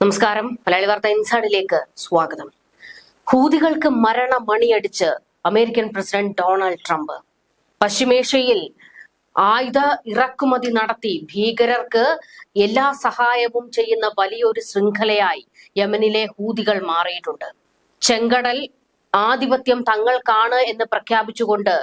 നമസ്കാരം. മലയാളി വാർത്ത ഇൻസൈഡിലേക്ക് സ്വാഗതം. ഹൂതികൾക്ക് മരണ മണിയടിച്ച് അമേരിക്കൻ പ്രസിഡന്റ് ഡൊണാൾഡ് ട്രംപ്. പശ്ചിമേഷ്യയിൽ ആയുധ ഇറക്കുമതി നടത്തി ഭീകരർക്ക് എല്ലാ സഹായവും ചെയ്യുന്ന വലിയൊരു ശൃംഖലയായി യമനിലെ ഹൂതികൾ മാറിയിട്ടുണ്ട്. ചെങ്കടൽ ആധിപത്യം തങ്ങൾക്കാണ് എന്ന് പ്രഖ്യാപിച്ചുകൊണ്ട്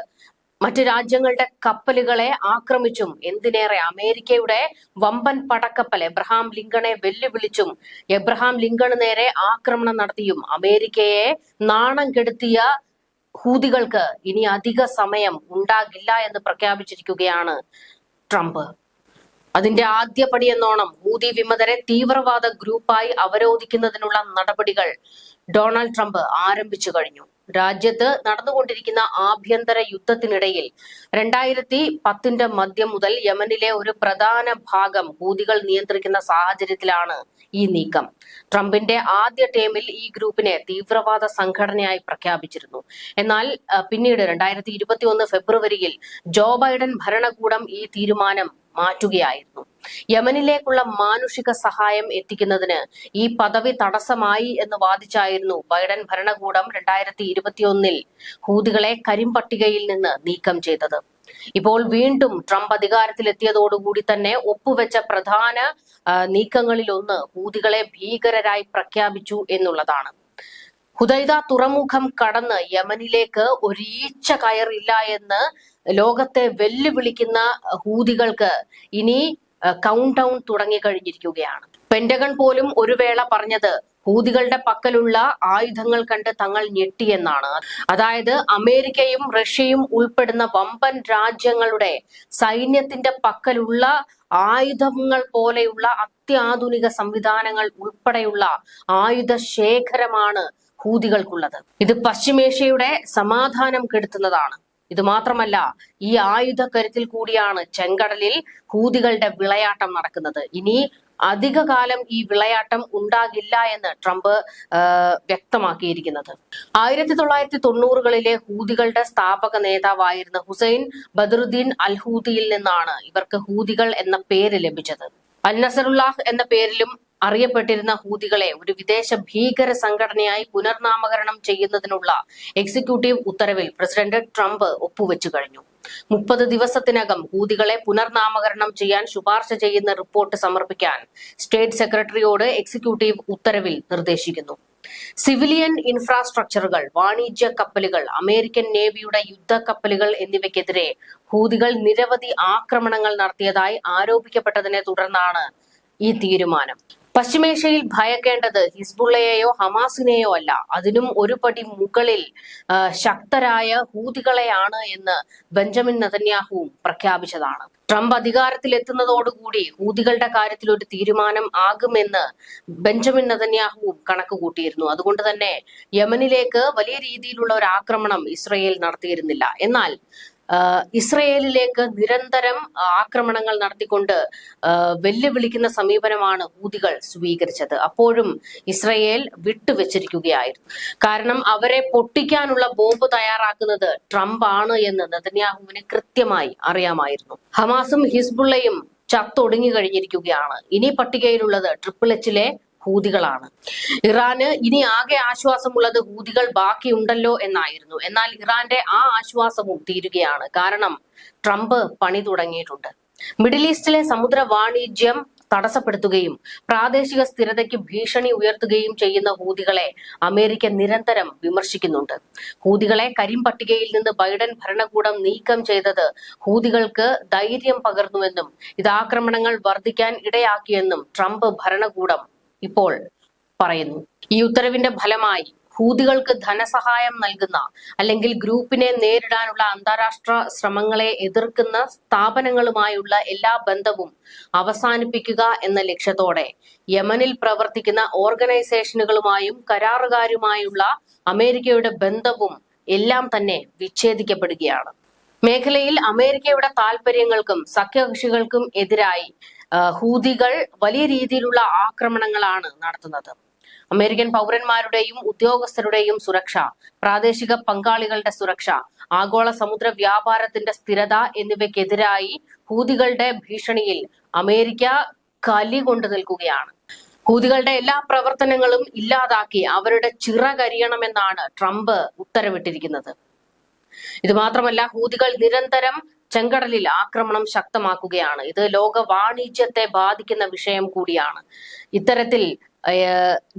മറ്റ് രാജ്യങ്ങളുടെ കപ്പലുകളെ ആക്രമിച്ചും എന്തിനേറെ അമേരിക്കയുടെ വമ്പൻ പടക്കപ്പൽ എബ്രഹാം ലിങ്കണെ വെല്ലുവിളിച്ചും എബ്രഹാം ലിങ്കണ് നേരെ ആക്രമണം നടത്തിയും അമേരിക്കയെ നാണം കെടുത്തിയ ഹൂതികൾക്ക് ഇനി അധിക സമയം ഉണ്ടാകില്ല എന്ന് പ്രഖ്യാപിച്ചിരിക്കുകയാണ് ട്രംപ്. അതിന്റെ ആദ്യപടി എന്നോണം ഹൂതി വിമതരെ തീവ്രവാദ ഗ്രൂപ്പായി അവരോധിക്കുന്നതിനുള്ള നടപടികൾ ഡൊണാൾഡ് ട്രംപ് ആരംഭിച്ചു കഴിഞ്ഞു. രാജ്യത്ത് നടന്നുകൊണ്ടിരിക്കുന്ന ആഭ്യന്തര യുദ്ധത്തിനിടയിൽ രണ്ടായിരത്തി പത്തിന്റെ മധ്യം മുതൽ യമനിലെ ഒരു പ്രധാന ഭാഗം ഹൂതികൾ നിയന്ത്രിക്കുന്ന സാഹചര്യത്തിലാണ് ഈ നീക്കം. ട്രംപിന്റെ ആദ്യ ടേമിൽ ഈ ഗ്രൂപ്പിനെ തീവ്രവാദ സംഘടനയായി പ്രഖ്യാപിച്ചിരുന്നു. എന്നാൽ പിന്നീട് രണ്ടായിരത്തി ഫെബ്രുവരിയിൽ ജോ ബൈഡൻ ഭരണകൂടം ഈ തീരുമാനം മാറ്റുകയായിരുന്നു. യമനിലേക്കുള്ള മാനുഷിക സഹായം എത്തിക്കുന്നതിന് ഈ പദവി തടസ്സമായി എന്ന് വാദിച്ചായിരുന്നു ബൈഡൻ ഭരണകൂടം രണ്ടായിരത്തി ഇരുപത്തിയൊന്നിൽ ഹൂതികളെ കരിമ്പട്ടികയിൽ നിന്ന് നീക്കം ചെയ്തത്. ഇപ്പോൾ വീണ്ടും ട്രംപ് അധികാരത്തിലെത്തിയതോടുകൂടി തന്നെ ഒപ്പുവെച്ച പ്രധാന നീക്കങ്ങളിലൊന്ന് ഹൂതികളെ ഭീകരരായി പ്രഖ്യാപിച്ചു എന്നുള്ളതാണ്. ഹുദൈദ തുറമുഖം കടന്ന് യമനിലേക്ക് ഒരീച്ച കയറില്ല എന്ന് ലോകത്തെ വെല്ലുവിളിക്കുന്ന ഹൂതികൾക്ക് ഇനി കൗണ്ട് ഡൗൺ തുടങ്ങിക്കഴിഞ്ഞിരിക്കുകയാണ് പെന്റഗൺ പോലും ഒരു വേള പറഞ്ഞത് ഹൂതികളുടെ പക്കലുള്ള ആയുധങ്ങൾ കണ്ട് തങ്ങൾ ഞെട്ടിയെന്നാണ് അതായത് അമേരിക്കയും റഷ്യയും ഉൾപ്പെടുന്ന വമ്പൻ രാജ്യങ്ങളുടെ സൈന്യത്തിന്റെ പക്കലുള്ള ആയുധങ്ങൾ പോലെയുള്ള അത്യാധുനിക സംവിധാനങ്ങൾ ഉൾപ്പെടെയുള്ള ആയുധ ശേഖരമാണ് ഹൂതികൾക്കുള്ളത്. ഇത് പശ്ചിമേഷ്യയുടെ സമാധാനം കെടുത്തുന്നതാണ്. ഇത് മാത്രമല്ല ഈ ആയുധ കരുത്തിൽ കൂടിയാണ് ചെങ്കടലിൽ ഹൂതികളുടെ വിളയാട്ടം നടക്കുന്നത്. ഇനി അധിക കാലം ഈ വിളയാട്ടം ഉണ്ടാകില്ല എന്ന് ട്രംപ് വ്യക്തമാക്കിയിരിക്കുന്നത്. ആയിരത്തി തൊള്ളായിരത്തി തൊണ്ണൂറുകളിലെ ഹൂതികളുടെ സ്ഥാപക നേതാവായിരുന്ന ഹുസൈൻ ബദറുദ്ദീൻ അൽ ഹൂതിയിൽ നിന്നാണ് ഇവർക്ക് ഹൂതികൾ എന്ന പേര് ലഭിച്ചത്. അൽ നസറുല്ലാഹ് എന്ന പേരിലും അറിയപ്പെട്ടിരുന്ന ഹൂതികളെ ഒരു വിദേശ ഭീകര സംഘടനയായി പുനർനാമകരണം ചെയ്യുന്നതിനുള്ള എക്സിക്യൂട്ടീവ് ഉത്തരവിൽ പ്രസിഡന്റ് ട്രംപ് ഒപ്പുവെച്ചു കഴിഞ്ഞു. മുപ്പത് ദിവസത്തിനകം ഹൂതികളെ പുനർനാമകരണം ചെയ്യാൻ ശുപാർശ ചെയ്യുന്ന റിപ്പോർട്ട് സമർപ്പിക്കാൻ സ്റ്റേറ്റ് സെക്രട്ടറിയോട് എക്സിക്യൂട്ടീവ് ഉത്തരവിൽ നിർദ്ദേശിക്കുന്നു. സിവിലിയൻ ഇൻഫ്രാസ്ട്രക്ചറുകൾ വാണിജ്യ കപ്പലുകൾ അമേരിക്കൻ നേവിയുടെ യുദ്ധ കപ്പലുകൾ എന്നിവയ്ക്കെതിരെ ഹൂതികൾ നിരവധി ആക്രമണങ്ങൾ നടത്തിയതായി ആരോപിക്കപ്പെട്ടതിനെ തുടർന്നാണ് ഈ തീരുമാനം. പശ്ചിമേഷ്യയിൽ ഭയക്കേണ്ടത് ഹിസ്ബുള്ളയെയോ ഹമാസിനെയോ അല്ല. അതിനും ഒരു പടി മുകളിൽ ശക്തരായ ഹൂതികളെയാണ് എന്ന് ബെഞ്ചമിൻ നതന്യാഹുവും പ്രഖ്യാപിച്ചതാണ്. ട്രംപ് അധികാരത്തിലെത്തുന്നതോടുകൂടി ഹൂതികളുടെ കാര്യത്തിൽ ഒരു തീരുമാനം ആകുമെന്ന് ബെഞ്ചമിൻ നതന്യാഹുവും കണക്ക് കൂട്ടിയിരുന്നു. അതുകൊണ്ട് തന്നെ യമനിലേക്ക് വലിയ രീതിയിലുള്ള ഒരു ആക്രമണം ഇസ്രയേൽ നടത്തിയിരുന്നില്ല. എന്നാൽ ഇസ്രയേലിലേക്ക് നിരന്തരം ആക്രമണങ്ങൾ നടത്തിക്കൊണ്ട് വെല്ലുവിളിക്കുന്ന സമീപനമാണ് ഊതികൾ സ്വീകരിച്ചത്. അപ്പോഴും ഇസ്രയേൽ വിട്ടുവെച്ചിരിക്കുകയായിരുന്നു. കാരണം അവരെ പൊട്ടിക്കാനുള്ള ബോംബ് തയ്യാറാക്കുന്നത് ട്രംപ് ആണ് എന്ന് നെതന്യാഹുവിന് കൃത്യമായി അറിയാമായിരുന്നു. ഹമാസും ഹിസ്ബുള്ളയും ചത്തൊടുങ്ങി കഴിഞ്ഞിരിക്കുകയാണ്. ഇനി പട്ടികയിലുള്ളത് ട്രിപ്പിൾ എച്ചിലെ ഹൂതികളാണ്. ഇറാന് ഇനി ആകെ ആശ്വാസമുള്ളത് ഹൂതികൾ ബാക്കിയുണ്ടല്ലോ എന്നായിരുന്നു. എന്നാൽ ഇറാന്റെ ആ ആശ്വാസവും തീരുകയാണ്. കാരണം ട്രംപ് പണി തുടങ്ങിയിട്ടുണ്ട്. മിഡിൽ ഈസ്റ്റിലെ സമുദ്ര വാണിജ്യം തടസ്സപ്പെടുത്തുകയും പ്രാദേശിക സ്ഥിരതയ്ക്ക് ഭീഷണി ഉയർത്തുകയും ചെയ്യുന്ന ഹൂതികളെ അമേരിക്ക നിരന്തരം വിമർശിക്കുന്നുണ്ട്. ഹൂതികളെ കരിമ്പട്ടികയിൽ നിന്ന് ബൈഡൻ ഭരണകൂടം നീക്കം ചെയ്തത് ഹൂതികൾക്ക് ധൈര്യം പകർന്നുവെന്നും ഇത് ആക്രമണങ്ങൾ വർദ്ധിക്കാൻ ഇടയാക്കിയെന്നും ട്രംപ് ഭരണകൂടം ഇപ്പോൾ പറയുന്നു. ഈ ഉത്തരവിന്റെ ഫലമായി ഹൂതികൾക്ക് ധനസഹായം നൽകുന്ന അല്ലെങ്കിൽ ഗ്രൂപ്പിനെ നേരിടാനുള്ള അന്താരാഷ്ട്ര ശ്രമങ്ങളെ എതിർക്കുന്ന സ്ഥാപനങ്ങളുമായുള്ള എല്ലാ ബന്ധവും അവസാനിപ്പിക്കുക എന്ന ലക്ഷ്യത്തോടെ യമനിൽ പ്രവർത്തിക്കുന്ന ഓർഗനൈസേഷനുകളുമായും കരാറുകാരുമായുള്ള അമേരിക്കയുടെ ബന്ധവും എല്ലാം തന്നെ വിച്ഛേദിക്കപ്പെടുകയാണ്. മേഖലയിൽ അമേരിക്കയുടെ താൽപര്യങ്ങൾക്കും സഖ്യകക്ഷികൾക്കും എതിരായി ഹൂതികൾ വലിയ രീതിയിലുള്ള ആക്രമണങ്ങളാണ് നടത്തുന്നത്. അമേരിക്കൻ പൗരന്മാരുടെയും ഉദ്യോഗസ്ഥരുടെയും സുരക്ഷ പ്രാദേശിക പങ്കാളികളുടെ സുരക്ഷ ആഗോള സമുദ്ര വ്യാപാരത്തിന്റെ സ്ഥിരത എന്നിവയ്ക്കെതിരായി ഹൂതികളുടെ ഭീഷണിയിൽ അമേരിക്ക കലി കൊണ്ടു നിൽക്കുകയാണ്. ഹൂതികളുടെ എല്ലാ പ്രവർത്തനങ്ങളും ഇല്ലാതാക്കി അവരുടെ ചിറകരിയണമെന്നാണ് ട്രംപ് ഉത്തരവിട്ടിരിക്കുന്നത്. ഇത് മാത്രമല്ല ഹൂതികൾ നിരന്തരം ചെങ്കടലിൽ ആക്രമണം ശക്തമാക്കുകയാണ്. ഇത് ലോക വാണിജ്യത്തെ ബാധിക്കുന്ന വിഷയം കൂടിയാണ്. ഇത്തരത്തിൽ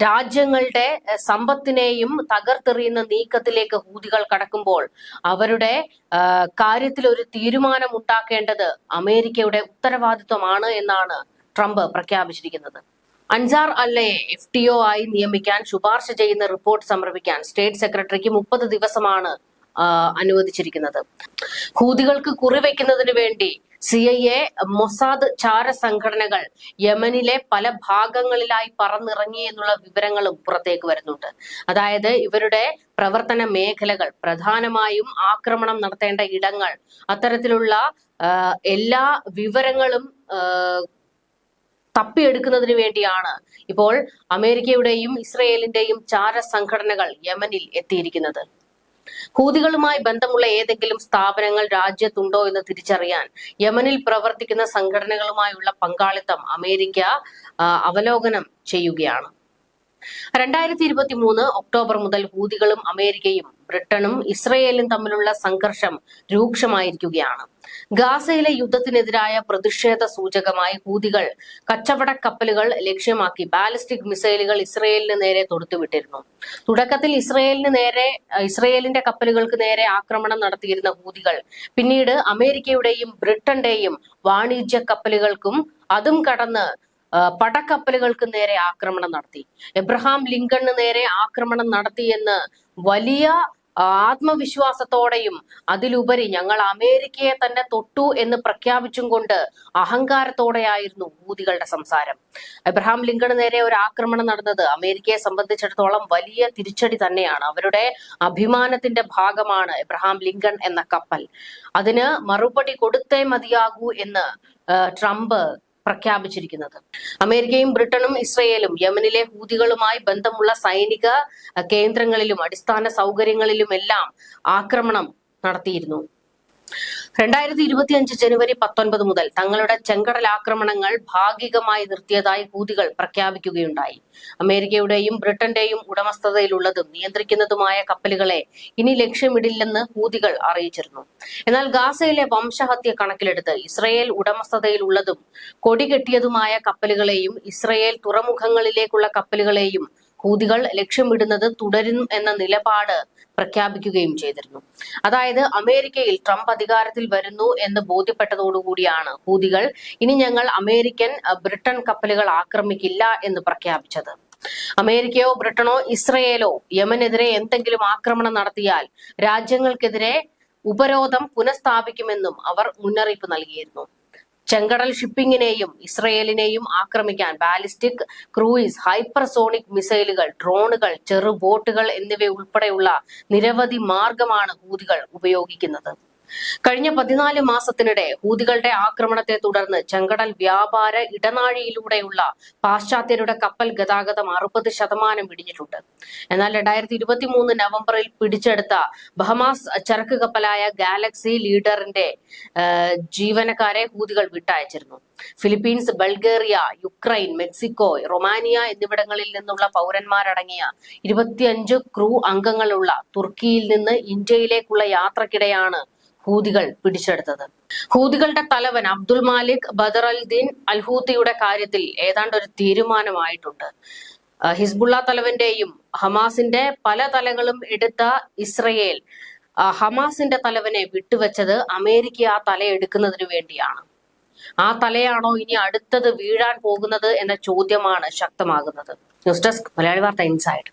രാജ്യങ്ങളുടെ സമ്പത്തിനെയും തകർത്തെറിയുന്ന നീക്കത്തിലേക്ക് ഹൂതികൾ കടക്കുമ്പോൾ അവരുടെ കാര്യത്തിൽ ഒരു തീരുമാനം ഉണ്ടാക്കേണ്ടത് അമേരിക്കയുടെ ഉത്തരവാദിത്വമാണ് എന്നാണ് ട്രംപ് പ്രഖ്യാപിച്ചിരിക്കുന്നത്. അൻസാർ അല്ലയെ എഫ് ടി ഒ ആയി നിയമിക്കാൻ ശുപാർശ ചെയ്യുന്ന റിപ്പോർട്ട് സമർപ്പിക്കാൻ സ്റ്റേറ്റ് സെക്രട്ടറിക്ക് മുപ്പത് ദിവസമാണ് അനുവദിച്ചിരിക്കുന്നത്. ഹൂതികൾക്ക് കുറിവെക്കുന്നതിന് വേണ്ടി സി ഐ എ മൊസാദ് ചാര സംഘടനകൾ യമനിലെ പല ഭാഗങ്ങളിലായി പറന്നിറങ്ങി എന്നുള്ള വിവരങ്ങളും പുറത്തേക്ക് വരുന്നുണ്ട്. അതായത് ഇവരുടെ പ്രവർത്തന മേഖലകൾ പ്രധാനമായും ആക്രമണം നടത്തേണ്ട ഇടങ്ങൾ അത്തരത്തിലുള്ള എല്ലാ വിവരങ്ങളും തപ്പിയെടുക്കുന്നതിന് വേണ്ടിയാണ് ഇപ്പോൾ അമേരിക്കയുടെയും ഇസ്രയേലിന്റെയും ചാര സംഘടനകൾ യമനിൽ എത്തിയിരിക്കുന്നത്. ഹൂതികളുമായി ബന്ധമുള്ള ഏതെങ്കിലും സ്ഥാപനങ്ങൾ രാജ്യത്തുണ്ടോ എന്ന് തിരിച്ചറിയാൻ യമനിൽ പ്രവർത്തിക്കുന്ന സംഘടനകളുമായുള്ള പങ്കാളിത്തം അമേരിക്ക അവലോകനം ചെയ്യുകയാണ്. രണ്ടായിരത്തി ഇരുപത്തി മൂന്ന് ഒക്ടോബർ മുതൽ ഹൂതികളും അമേരിക്കയും ബ്രിട്ടനും ഇസ്രയേലും തമ്മിലുള്ള സംഘർഷം രൂക്ഷമായിരിക്കുകയാണ്. ഗാസയിലെ യുദ്ധത്തിനെതിരായ പ്രതിഷേധ സൂചകമായി ഹൂതികൾ കച്ചവട കപ്പലുകൾ ലക്ഷ്യമാക്കി ബാലിസ്റ്റിക് മിസൈലുകൾ ഇസ്രയേലിന് നേരെ തൊടുത്തുവിട്ടിരുന്നു. തുടക്കത്തിൽ ഇസ്രയേലിന് നേരെ ഇസ്രയേലിന്റെ കപ്പലുകൾക്ക് നേരെ ആക്രമണം നടത്തിയിരുന്ന ഹൂതികൾ പിന്നീട് അമേരിക്കയുടെയും ബ്രിട്ടന്റെയും വാണിജ്യ കപ്പലുകൾക്കും അതും കടന്ന് പടക്കപ്പലുകൾക്ക് നേരെ ആക്രമണം നടത്തി. എബ്രഹാം ലിങ്കണിന് നേരെ ആക്രമണം നടത്തി നടത്തിയെന്ന് വലിയ ആത്മവിശ്വാസത്തോടെയും അതിലുപരി ഞങ്ങൾ അമേരിക്കയെ തന്നെ തൊട്ടു എന്ന് പ്രഖ്യാപിച്ചും കൊണ്ട് അഹങ്കാരത്തോടെയായിരുന്നു ഊതികളുടെ സംസാരം. എബ്രഹാം ലിങ്കണ് നേരെ ഒരു ആക്രമണം നടന്നത് അമേരിക്കയെ സംബന്ധിച്ചിടത്തോളം വലിയ തിരിച്ചടി തന്നെയാണ്. അവരുടെ അഭിമാനത്തിന്റെ ഭാഗമാണ് എബ്രഹാം ലിങ്കൺ എന്ന കപ്പൽ. അതിന് മറുപടി കൊടുത്തേ മതിയാകൂ എന്ന് ട്രംപ് പ്രഖ്യാപിച്ചിരിക്കുന്നത്. അമേരിക്കയും ബ്രിട്ടനും ഇസ്രയേലും യമനിലെ ഹൂതികളുമായി ബന്ധമുള്ള സൈനിക കേന്ദ്രങ്ങളിലും അടിസ്ഥാന സൗകര്യങ്ങളിലുമെല്ലാം ആക്രമണം നടത്തിയിരുന്നു. രണ്ടായിരത്തി ഇരുപത്തിയഞ്ച് ജനുവരി പത്തൊൻപത് മുതൽ തങ്ങളുടെ ചെങ്കടൽ ആക്രമണങ്ങൾ ഭാഗികമായി നിർത്തിയതായി ഹൂതികൾ പ്രഖ്യാപിക്കുകയുണ്ടായി. അമേരിക്കയുടെയും ബ്രിട്ടന്റെയും ഉടമസ്ഥതയിലുള്ളതും നിയന്ത്രിക്കുന്നതുമായ കപ്പലുകളെ ഇനി ലക്ഷ്യമിടില്ലെന്ന് ഹൂതികൾ അറിയിച്ചിരുന്നു. എന്നാൽ ഗാസയിലെ വംശഹത്യ കണക്കിലെടുത്ത് ഇസ്രയേൽ ഉടമസ്ഥതയിലുള്ളതും കൊടികെട്ടിയതുമായ കപ്പലുകളെയും ഇസ്രയേൽ തുറമുഖങ്ങളിലേക്കുള്ള കപ്പലുകളെയും ഹൂതികൾ ലക്ഷ്യമിടുന്നത് തുടരും എന്ന നിലപാട് പ്രഖ്യാപിക്കുകയും ചെയ്തിരുന്നു. അതായത് അമേരിക്കയിൽ ട്രംപ് അധികാരത്തിൽ വരുന്നു എന്ന് ബോധ്യപ്പെട്ടതോടുകൂടിയാണ് ഹൂതികൾ ഇനി ഞങ്ങൾ അമേരിക്കൻ ബ്രിട്ടൻ കപ്പലുകൾ ആക്രമിക്കില്ല എന്ന് പ്രഖ്യാപിച്ചത്. അമേരിക്കയോ ബ്രിട്ടനോ ഇസ്രയേലോ യമനെതിരെ എന്തെങ്കിലും ആക്രമണം നടത്തിയാൽ രാജ്യങ്ങൾക്കെതിരെ ഉപരോധം പുനഃസ്ഥാപിക്കുമെന്നും അവർ മുന്നറിയിപ്പ് നൽകിയിരുന്നു. ചെങ്കടൽ ഷിപ്പിങ്ങിനെയും ഇസ്രയേലിനെയും ആക്രമിക്കാൻ ബാലിസ്റ്റിക് ക്രൂയിസ് ഹൈപ്പർസോണിക് മിസൈലുകൾ ഡ്രോണുകൾ ചെറുബോട്ടുകൾ എന്നിവ ഉൾപ്പെടെയുള്ള നിരവധി മാർഗമാണ് ഹൂതികൾ ഉപയോഗിക്കുന്നത്. കഴിഞ്ഞ പതിനാല് മാസത്തിനിടെ ഹൂതികളുടെ ആക്രമണത്തെ തുടർന്ന് ചെങ്കടൽ വ്യാപാര ഇടനാഴിയിലൂടെയുള്ള പാശ്ചാത്യരുടെ കപ്പൽ ഗതാഗതം അറുപത് ശതമാനം ഇടിഞ്ഞിട്ടുണ്ട്. എന്നാൽ രണ്ടായിരത്തി ഇരുപത്തി മൂന്ന് നവംബറിൽ പിടിച്ചെടുത്ത ബഹമാസ് ചരക്ക് കപ്പലായ ഗാലക്സി ലീഡറിന്റെ ജീവനക്കാരെ ഹൂതികൾ വിട്ടയച്ചിരുന്നു. Philippines Bulgaria Ukraine Mexico Romania എന്നിവിടങ്ങളിൽ നിന്നുള്ള പൗരന്മാരടങ്ങിയ ഇരുപത്തിയഞ്ച് ക്രൂ അംഗങ്ങളുള്ള തുർക്കിയിൽ നിന്ന് ഇന്ത്യയിലേക്കുള്ള യാത്രക്കിടെയാണ് ഹൂതികൾ പിടിച്ചെടുത്തത്. ഹൂതികളുടെ തലവൻ അബ്ദുൽ മാലിക് ബദർ അൽ ദീൻ അൽഹൂത്തിയുടെ കാര്യത്തിൽ ഏതാണ്ട് ഒരു തീരുമാനമായിട്ടുണ്ട്. ഹിസ്ബുള്ള തലവന്റെയും ഹമാസിന്റെ പല തലകളും എടുത്ത ഇസ്രയേൽ ഹമാസിന്റെ തലവനെ വിട്ടുവെച്ചത് അമേരിക്ക ആ തല എടുക്കുന്നതിന് വേണ്ടിയാണ്. ആ തലയാണോ ഇനി അടുത്തത് വീഴാൻ പോകുന്നത് എന്ന ചോദ്യമാണ് ശക്തമാകുന്നത്. ന്യൂസ് ഡെസ്ക് മലയാളി വാർത്ത ഇൻസൈഡ്.